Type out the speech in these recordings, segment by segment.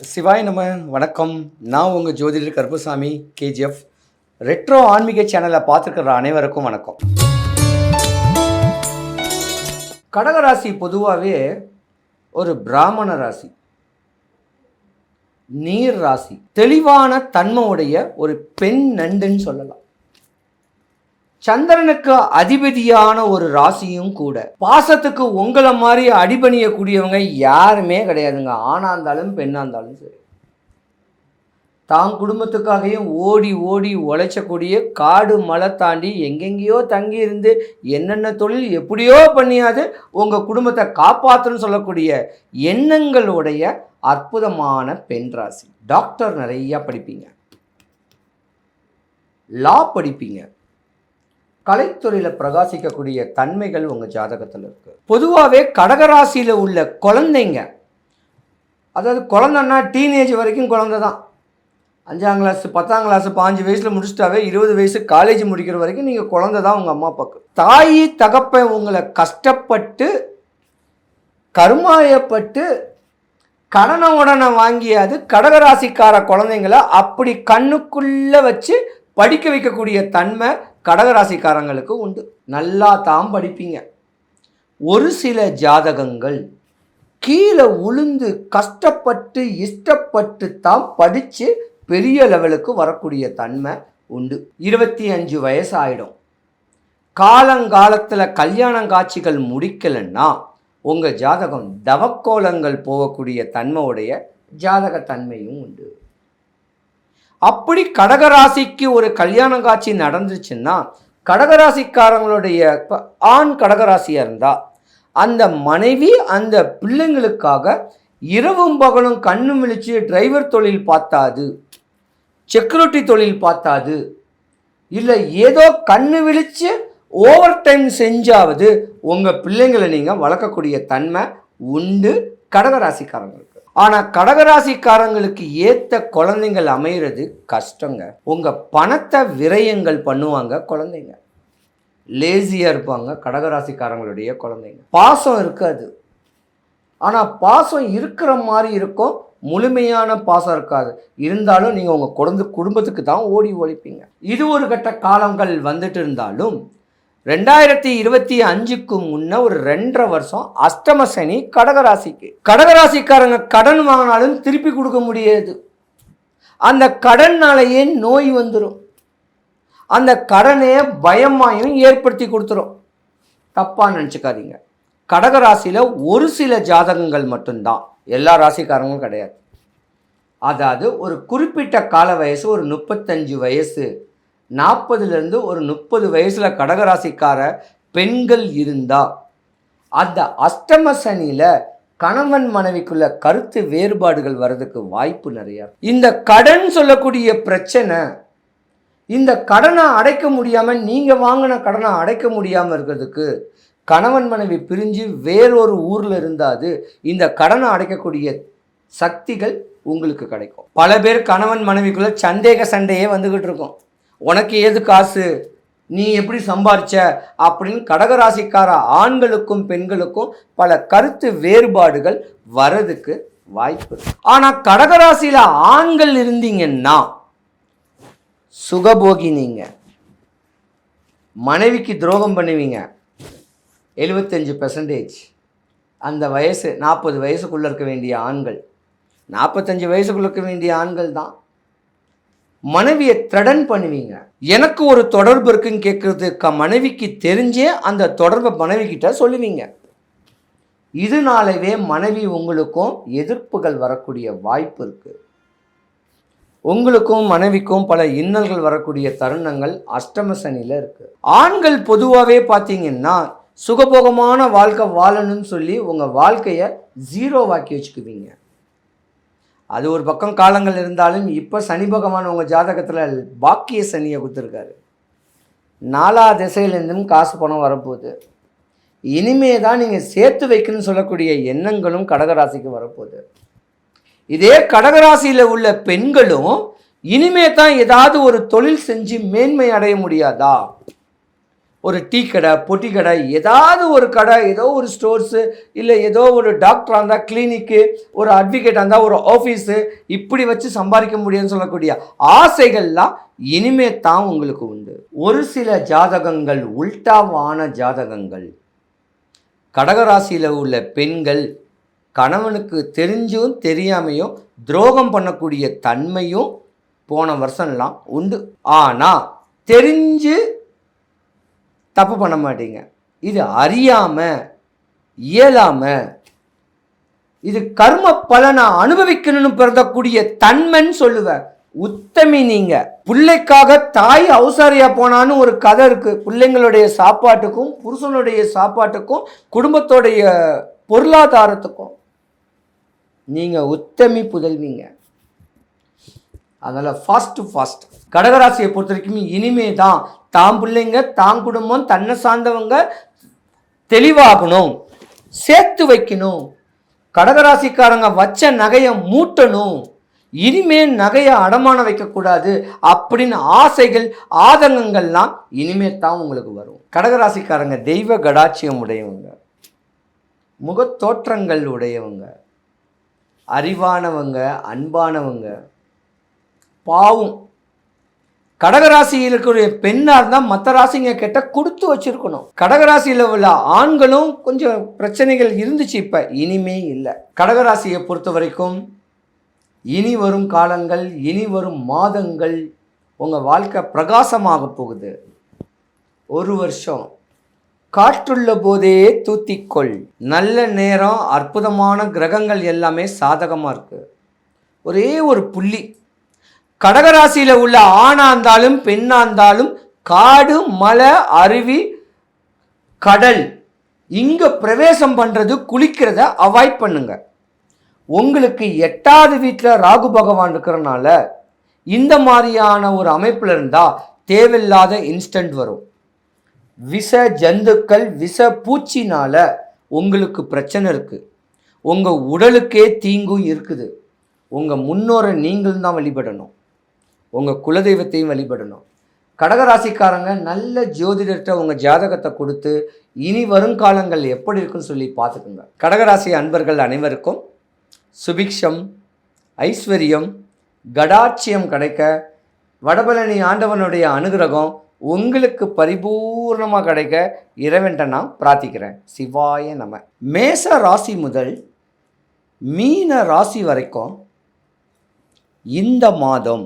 சிவாய் நம்ம வணக்கம். நான் உங்கள் ஜோதிடர் கருப்புசாமி கேஜிஎஃப் ரெட்ரோ ஆன்மீக சேனலை பார்த்துருக்கிற அனைவருக்கும் வணக்கம். கடகராசி பொதுவாகவே ஒரு பிராமண ராசி. நீர் ராசி. தெளிவான தன்மையுடைய ஒரு பெண் நண்டுன்னு சொல்லலாம். சந்திரனுக்கு அதிபதியான ஒரு ராசியும் கூட. பாசத்துக்கு உங்களை மாதிரி அடிபணியக்கூடியவங்க யாருமே கிடையாதுங்க. ஆணா இருந்தாலும் பெண்ணா இருந்தாலும் சரி. தான் குடும்பத்துக்காகவும் ஓடி ஓடி உழைச்சக்கூடிய காடு மலை தாண்டி எங்கெங்கேயோ தங்கி இருந்து என்னென்ன தொழில் எப்படியோ பண்ணியாது உங்கள் குடும்பத்தை காப்பாற்றுன்னு சொல்லக்கூடிய எண்ணங்களுடைய அற்புதமான பெண் ராசி. டாக்டர் நிறையா படிப்பீங்க. லா படிப்பீங்க. கலைத்துறையில் பிரகாசிக்கக்கூடிய தன்மைகள் உங்கள் ஜாதகத்தில் இருக்குது பொதுவாகவே கடகராசியில் உள்ள குழந்தைங்க அதாவது குழந்தைன்னா டீனேஜ் வரைக்கும் குழந்தை தான். அஞ்சாம் கிளாஸ் பத்தாம் கிளாஸ் பாஞ்சு வயசில் முடிச்சிட்டாவே இருபது வயசு காலேஜ் முடிக்கிற வரைக்கும் நீங்கள் குழந்தை தான் உங்கள் அம்மா அப்பாவுக்கு தாய் தகப்பன் உங்களை கஷ்டப்பட்டு கருமாயப்பட்டு கடனை உடனே வாங்கியாது கடகராசிக்கார குழந்தைங்கள அப்படி கண்ணுக்குள்ளே வச்சு படிக்க வைக்கக்கூடிய தன்மை கடகராசிக்காரங்களுக்கு உண்டு. நல்லா தான் படிப்பீங்க. ஒரு சில ஜாதகங்கள் கீழே உளுந்து கஷ்டப்பட்டு இஷ்டப்பட்டு தான் படித்து பெரிய லெவலுக்கு வரக்கூடிய தன்மை உண்டு. இருபத்தி அஞ்சு வயசு ஆகிடும் காலங்காலத்தில் கல்யாணம் காட்சிகள் முடிக்கலைன்னா உங்கள் ஜாதகம் தவக்கோலங்கள் போகக்கூடிய தன்மையுடைய ஜாதக தன்மையும் உண்டு. அப்படி கடகராசிக்கு ஒரு கல்யாண காட்சி நடந்துச்சுன்னா கடகராசிக்காரங்களுடைய ஆண் கடகராசியாக இருந்தால் அந்த மனைவி அந்த பிள்ளைங்களுக்காக இரவும் பகலும் கண்ணு விழிச்சு டிரைவர் தொழில் பார்த்தாது செக்யூரிட்டி தொழில் பார்த்தாது இல்லை ஏதோ கண்ணு விழிச்சு ஓவர் டைம் செஞ்சாவது உங்கள் பிள்ளைங்களை நீங்கள் வளர்க்கக்கூடிய தன்மை உண்டு கடகராசிக்காரங்களுக்கு. ஆனால் கடகராசிக்காரங்களுக்கு ஏற்ற குழந்தைங்கள் அமைகிறது கஷ்டங்க. உங்கள் பணத்தை விரயங்கள் பண்ணுவாங்க குழந்தைங்க. லேசியாக இருப்பாங்க கடகராசிக்காரங்களுடைய குழந்தைங்க. பாசம் இருக்காது. ஆனால் பாசம் இருக்கிற மாதிரி இருக்கும் முழுமையான பாசம் இருக்காது. இருந்தாலும் நீங்கள் உங்கள் குழந்தை குடும்பத்துக்கு தான் ஓடி ஒழிப்பீங்க. இது ஒரு கட்ட காலங்கள் வந்துட்டு இருந்தாலும் ரெண்டாயிரத்தி இருபத்தி அஞ்சுக்கு முன்ன ஒரு ரெண்டரை வருஷம் அஷ்டம சனி கடகராசிக்கு கடகராசிக்காரங்க கடன் வாங்கினாலும் திருப்பி கொடுக்க முடியாது. அந்த கடன்னாலேயே நோய் வந்துடும் அந்த கடனே பயமாயும் ஏற்படுத்தி கொடுத்துரும். தப்பாக நினச்சிக்காதீங்க. கடகராசியில் ஒரு சில ஜாதகங்கள் மட்டும்தான். எல்லா ராசிக்காரங்களும் கிடையாது. அதாவது ஒரு குறிப்பிட்ட கால வயசு ஒரு முப்பத்தஞ்சு வயசு நாற்பதுலேருந்து ஒரு முப்பது வயசில் கடகராசிக்கார பெண்கள் இருந்தால் அந்த அஷ்டம சனியில் கணவன் மனைவிக்குள்ள கருத்து வேறுபாடுகள் வர்றதுக்கு வாய்ப்பு நிறையா இந்த கடன் சொல்லக்கூடிய பிரச்சனை இந்த கடனை அடைக்க முடியாமல் நீங்கள் வாங்கின கடனை அடைக்க முடியாமல் இருக்கிறதுக்கு கணவன் மனைவி பிரிஞ்சு வேறொரு ஊரில் இருந்தாது இந்த கடனை அடைக்கக்கூடிய சக்திகள் உங்களுக்கு கிடைக்கும். பல பேர் கணவன் மனைவிக்குள்ள சந்தேக சண்டையே வந்துக்கிட்டு இருக்கும். உனக்கு ஏது காசு? நீ எப்படி சம்பாரிச்ச? அப்படின்னு கடகராசிக்கார ஆண்களுக்கும் பெண்களுக்கும் பல கருத்து வேறுபாடுகள் வரதுக்கு வாய்ப்பு ஆனால் கடகராசியில் ஆண்கள் இருந்தீங்கன்னா சுகபோகி நீங்க. மனைவிக்கு துரோகம் பண்ணுவீங்க. எழுபத்தஞ்சு பெர்சன்டேஜ் அந்த வயசு நாற்பது வயசுக்குள்ளே இருக்க வேண்டிய ஆண்கள். நாற்பத்தஞ்சு வயசுக்குள்ள இருக்க வேண்டிய ஆண்கள் தான். மனைவியை த்ரெடன் பண்ணுவீங்க. எனக்கு ஒரு தொடர்பு இருக்குன்னு கேட்குறது க மனைவிக்கு தெரிஞ்சே அந்த தொடர்பை மனைவிக்கிட்ட சொல்லுவீங்க. இதனாலவே மனைவி உங்களுக்கும் எதிர்ப்புகள் வரக்கூடிய வாய்ப்பு இருக்குது உங்களுக்கும் மனைவிக்கும் பல இன்னல்கள் வரக்கூடிய தருணங்கள் அஷ்டம சனியில் இருக்குது ஆண்கள் பொதுவாகவே பார்த்தீங்கன்னா சுகபோகமான வாழ்க்கை வாழணும்னு சொல்லி உங்கள் வாழ்க்கையை ஜீரோவாக்கி வச்சுக்குவீங்க. அது ஒரு பக்கம் காலங்கள் இருந்தாலும் இப்போ சனி பகவான் உங்கள் ஜாதகத்தில் பாக்கிய சனியை கொடுத்துருக்காரு. நாலா திசையிலேருந்தும் காசு பணம் வரப்போகுது. இனிமே தான் நீங்கள் சேர்த்து வைக்கணும்னு சொல்லக்கூடிய எண்ணங்களும் கடகராசிக்கு வரப்போகுது. இதே கடகராசியில் உள்ள பெண்களும் இனிமே தான் ஏதாவது ஒரு தொழில் செஞ்சு மேன்மை அடைய முடியாதா? ஒரு டீ கடை பொட்டி கடை ஏதாவது ஒரு கடை ஏதோ ஒரு ஸ்டோர்ஸு இல்லை ஏதோ ஒரு டாக்டராக இருந்தால் கிளினிக்கு ஒரு அட்வொகேட்டாக இருந்தால் ஒரு ஆஃபீஸு இப்படி வச்சு சம்பாதிக்க முடியும்னு சொல்லக்கூடிய ஆசைகள்லாம் இனிமே தான் உங்களுக்கு உண்டு. ஒரு சில ஜாதகங்கள் உல்டாவான ஜாதகங்கள். கடகராசியில் உள்ள பெண்கள் கணவனுக்கு தெரிஞ்சும் தெரியாமையும் துரோகம் பண்ணக்கூடிய தன்மையும் போன வருஷம்லாம் உண்டு. ஆனால் தெரிஞ்சு தப்பு பண்ண மாட்டீங்க. இது அறியாமல் இயலாமல் இது கர்ம பலனை அனுபவிக்கணும்னு பிறந்தக்கூடிய தன்மைன்னு சொல்லுவேன் உத்தமி நீங்க. பிள்ளைக்காக தாய் அவசாரியா போனான்னு ஒரு கதை இருக்கு. பிள்ளைங்களுடைய சாப்பாட்டுக்கும் புருஷனுடைய சாப்பாட்டுக்கும் குடும்பத்தோடைய பொருளாதாரத்துக்கும். நீங்க உத்தமி புதல்விங்க. அதனால ஃபாஸ்ட் ஃபாஸ்ட் கடகராசியை பொறுத்த வரைக்கும் இனிமே தான் தாம் பிள்ளைங்க தாம் குடும்பம் தன்னை சார்ந்தவங்க தெளிவாகணும் சேர்த்து வைக்கணும். கடகராசிக்காரங்க வச்ச நகையை மூட்டணும். இனிமே நகையை அடமானம் வைக்கக்கூடாது அப்படின்னு ஆசைகள் ஆதங்கங்கள்லாம் இனிமேல் தான் உங்களுக்கு வரும். கடகராசிக்காரங்க தெய்வ கடாட்சியம் உடையவங்க. முகத்தோற்றங்கள் உடையவங்க. அறிவானவங்க அன்பானவங்க. பாவம் கடகராசியில் இருக்கக்கூடிய பெண்ணாக இருந்தால் மற்ற ராசிங்க கிட்ட கொடுத்து வச்சிருக்கணும். கடகராசியில் உள்ள ஆண்களும் கொஞ்சம் பிரச்சனைகள் இருந்துச்சு இப்போ இனிமே இல்லை. கடகராசியை பொறுத்த வரைக்கும் இனி வரும் காலங்கள் இனி வரும் மாதங்கள் உங்கள் வாழ்க்கை பிரகாசமாக போகுது. ஒரு வருஷம் காற்றுள்ள போதே தூத்திக்கொள். நல்ல நேரம் அற்புதமான கிரகங்கள் எல்லாமே சாதகமாக இருக்குது ஒரே ஒரு புள்ளி கடகராசியில் உள்ள ஆணாக இருந்தாலும் பெண்ணாக இருந்தாலும் காடு மலை அருவி கடல் இங்கே பிரவேசம் பண்ணுறது குளிக்கிறத அவாய்ட் பண்ணுங்க. உங்களுக்கு எட்டாவது வீட்டில் ராகு பகவான் இருக்கிறனால இந்த மாதிரியான ஒரு அமைப்பில் இருந்தால் தேவையில்லாத இன்ஸ்டன்ட் வரும். விஷ ஜந்துக்கள் விஷ பூச்சினால உங்களுக்கு பிரச்சனை இருக்குது உங்கள் உடலுக்கே தீங்கும் இருக்குது. உங்கள் முன்னோரை நீங்களும் தான் வழிபடணும். உங்கள் குலதெய்வத்தையும் வழிபடணும். கடகராசிக்காரங்க நல்ல ஜோதிடர்கிட்ட உங்கள் ஜாதகத்தை கொடுத்து இனி வருங்காலங்கள் எப்படி இருக்குன்னு சொல்லி பார்த்துக்குங்க. கடகராசி அன்பர்கள் அனைவருக்கும் சுபிக்ஷம் ஐஸ்வர்யம் கடாட்சியம் கிடைக்க வடபழனி ஆண்டவனுடைய அனுகிரகம் உங்களுக்கு பரிபூர்ணமாக கிடைக்க இறைவன்ட்ட நான் பிரார்த்திக்கிறேன். சிவாய நம. மேச ராசி முதல் மீன ராசி வரைக்கும் இந்த மாதம்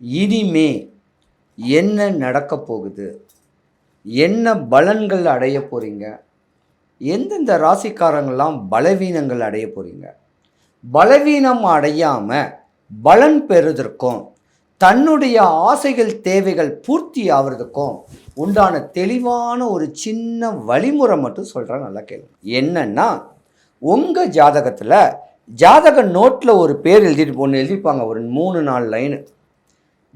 இனிமே என்ன நடக்க போகுது? என்ன பலன்கள் அடைய போகிறீங்க எந்தெந்த ராசிக்காரங்கள்லாம் பலவீனங்கள் அடைய போகிறீங்க பலவீனம் அடையாமல் பலன் பெறுவதற்கும் தன்னுடைய ஆசைகள் தேவைகள் பூர்த்தி ஆகிறதுக்கும் உண்டான தெளிவான ஒரு சின்ன வழிமுறை மட்டும் சொல்கிறேன் நல்லா கேள்வி என்னன்னா உங்கள் ஜாதகத்தில் ஜாதக நோட்டில் ஒரு பேர் எழுதிட்டு ஒன்று எழுதிப்பாங்க ஒரு மூணு நாலு லைனு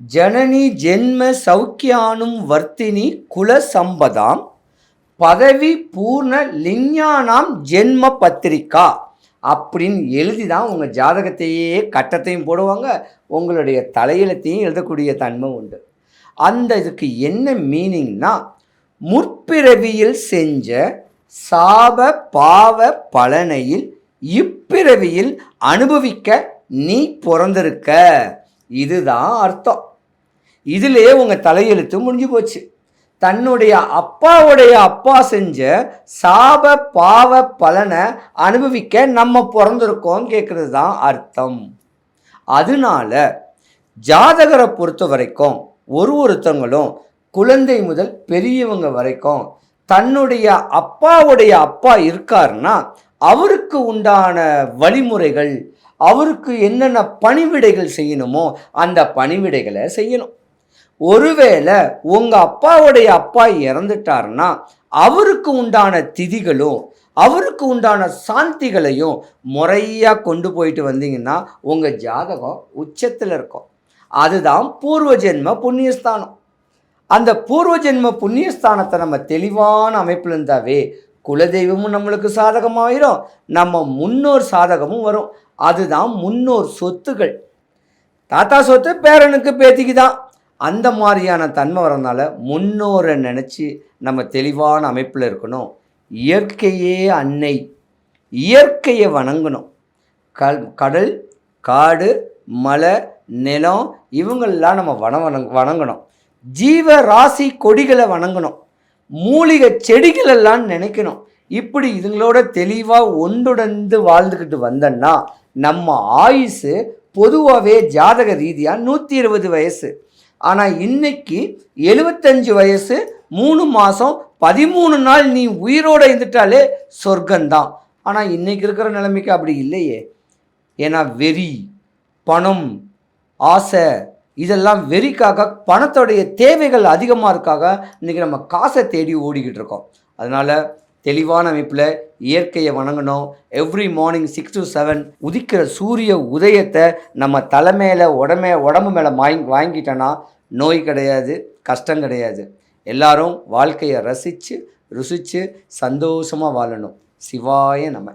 ஜனனி ஜென்ம சௌக்கியானும் வர்த்தினி குல சம்பதாம் பதவி பூர்ண லிஞ்ஞானாம் ஜென்ம பத்திரிக்கா அப்படின்னு எழுதி தான் உங்கள் ஜாதகத்தையே கட்டத்தையும் போடுவாங்க உங்களுடைய தலையெழுத்தையும் எழுதக்கூடிய தன்மை உண்டு. அந்த இதுக்கு என்ன மீனிங்னா முற்பிறவியில் செஞ்ச சாப பாவ பலனையில் இப்பிறவியில் அனுபவிக்க நீ பிறந்திருக்க. இதுதான் அர்த்தம். இதிலே உங்கள் தலையெழுத்து முடிஞ்சு போச்சு. தன்னுடைய அப்பாவுடைய அப்பா செஞ்ச சாப பாவ பலனை அனுபவிக்க நம்ம பிறந்திருக்கோம் கேட்குறது தான் அர்த்தம். அதனால ஜாதகரை பொறுத்த வரைக்கும் ஒரு ஒருத்தவங்களும் குழந்தை முதல் பெரியவங்க வரைக்கும் தன்னுடைய அப்பாவுடைய அப்பா இருக்காருன்னா அவருக்கு உண்டான வழிமுறைகள் அவருக்கு என்னென்ன பணிவிடைகள் செய்யணுமோ அந்த பணிவிடைகளை செய்யணும். ஒருவேளை உங்கள் அப்பாவுடைய அப்பா இறந்துட்டாருன்னா அவருக்கு உண்டான திதிகளும் அவருக்கு உண்டான சாந்திகளையும் முறையாக கொண்டு போயிட்டு வந்தீங்கன்னா உங்கள் ஜாதகம் உச்சத்தில் இருக்கும். அதுதான் பூர்வ ஜென்ம புண்ணியஸ்தானம். அந்த பூர்வ ஜென்ம புண்ணியஸ்தானத்தை நம்ம தெளிவான அமைப்பில் இருந்தாவே குலதெய்வமும் நம்மளுக்கு சாதகமாயிரும். நம்ம முன்னோர் சாதகமும் வரும். அதுதான் முன்னோர் சொத்துகள் தாத்தா சொத்து பேரனுக்கு பேத்திக்கு தான் அந்த மாதிரியான தன்மை வரனால முன்னோரை நினச்சி நம்ம தெளிவான அமைப்பில் இருக்கணும். இயற்கையே அன்னை. இயற்கையை வணங்கணும். கல் கடல் காடு மலை நிலம் இவங்கள்லாம் நம்ம வன வணங் வணங்கணும். ஜீவ ராசி கொடிகளை வணங்கணும். மூலிகை செடிகளெல்லாம் நினைக்கணும். இப்படி இதுங்களோட தெளிவாக ஒன்றுடந்து வாழ்ந்துக்கிட்டு வந்தோன்னா நம்ம ஆயுசு பொதுவாகவே ஜாதக ரீதியாக நூற்றி இருபது வயசு. ஆனால் இன்னைக்கு எழுபத்தஞ்சு வயசு மூணு மாதம் பதிமூணு நாள் நீ உயிரோடு இருந்துட்டாலே சொர்க்கம்தான். ஆனால் இன்றைக்கி இருக்கிற நிலைமைக்கு அப்படி இல்லையே. ஏன்னா வெறி பணம் ஆசை இதெல்லாம் வெறிக்காக பணத்தோடைய தேவைகள் அதிகமாக இருக்காக இன்றைக்கி நம்ம காசை தேடி ஓடிக்கிட்டு இருக்கோம். அதனால் தெளிவான அமைப்பில் இயற்கையை வணங்கணும். Every morning six to seven உதிக்கிற சூரிய உதயத்தை நம்ம தலை மேலே உடம்பு மேலே வாங்கி வாங்கிட்டோன்னா நோய் கிடையாது கஷ்டம் கிடையாது. எல்லாரும் வாழ்க்கையை ரசித்து ருசித்து சந்தோஷமாக வாழணும். சிவாய நம்ம